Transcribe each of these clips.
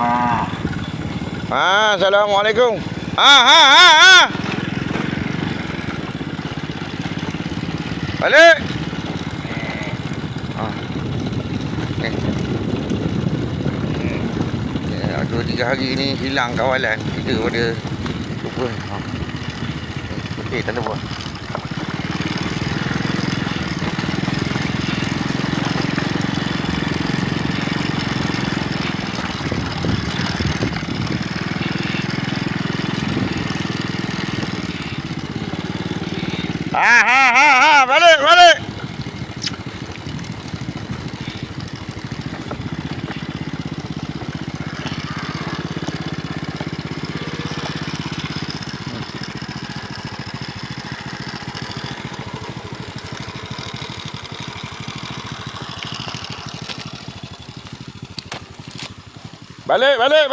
Ah. Ha, Assalamualaikum. Ha, ha, ha, ha. Balik. Ha. Eh. Eh, dua tiga hari ni hilang kawalan kita pada lupa. Ha. Okey, tak ada apa. Ha ha ha ha balik balik. Balik balik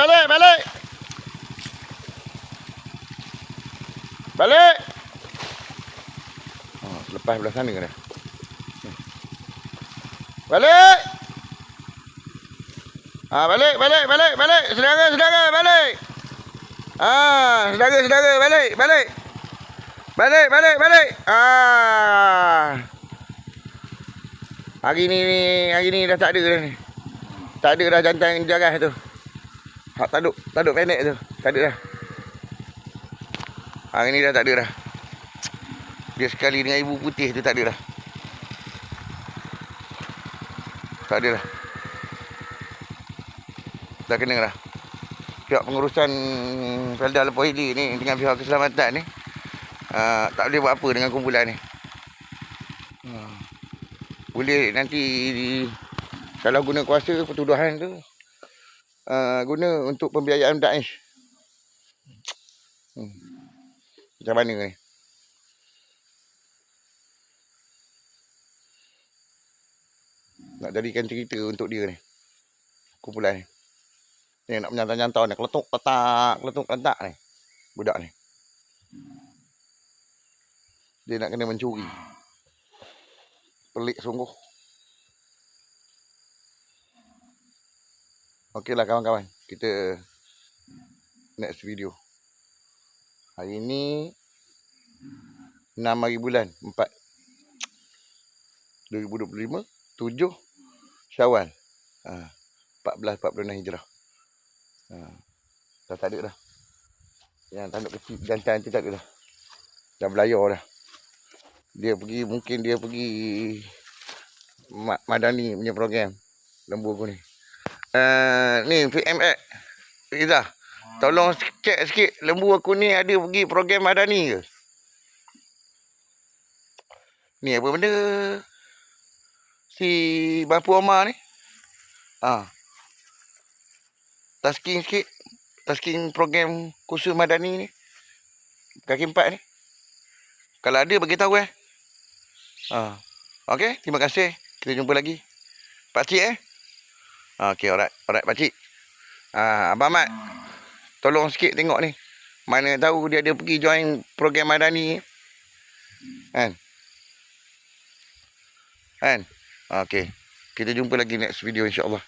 balik lepas belah sana kena. Balik. Ah, balik, balik, balik, balik. Saudara, saudara, balik. Ah, saudara, saudara, balik, balik. Balik, balik, balik. Ah. Hari ni, ni hari ni dah tak ada dah ni. Tak ada dah jantan jarah tu. Hak taduk, taduk pendek tu. Tak ada dah. Hari ni dah tak ada dah. Dia sekali dengan ibu putih tu tak ada dah. Tak ada dah. Dah kena dah. Pihak pengurusan Felda Lepoh Hili ni dengan pihak keselamatan ni uh, tak boleh buat apa dengan kumpulan ni. Uh, boleh nanti kalau guna kuasa pertuduhan tu uh, guna untuk pembiayaan Daesh. Hmm. Macam mana ni? Nak jadikan cerita untuk dia ni. Kumpulan ni. Ni nak menyantau-nyantau ni. Keletuk letak, keletuk letak ni. Budak ni. Dia nak kena mencuri. Pelik sungguh. Okeylah kawan-kawan. Kita next video. Hari ni 6 hari bulan 4 2025 7 Syawal. Ha, 14 46 Hijrah. Ha, dah tak ada dah. Yang tanduk kecil jantan tu tak ada dah. Dah belayar dah. Dia pergi mungkin dia pergi Ma- Madani punya program lembu aku ni. Uh, ni PMX. Izzah. Tolong cek sikit lembu aku ni ada pergi program Madani ke? Ni apa benda? Si Bapu Omar ni. Ha. Tasking sikit. Tasking program kursus madani ni. Kaki empat ni. Kalau ada bagi tahu eh. Ha. Okey, terima kasih. Kita jumpa lagi. Pak Cik eh. Okey, alright. Alright, Pak Cik. Ha, Abang Mat. Tolong sikit tengok ni. Mana tahu dia ada pergi join program madani. Kan? Kan? Okey. Kita jumpa lagi next video insya-Allah.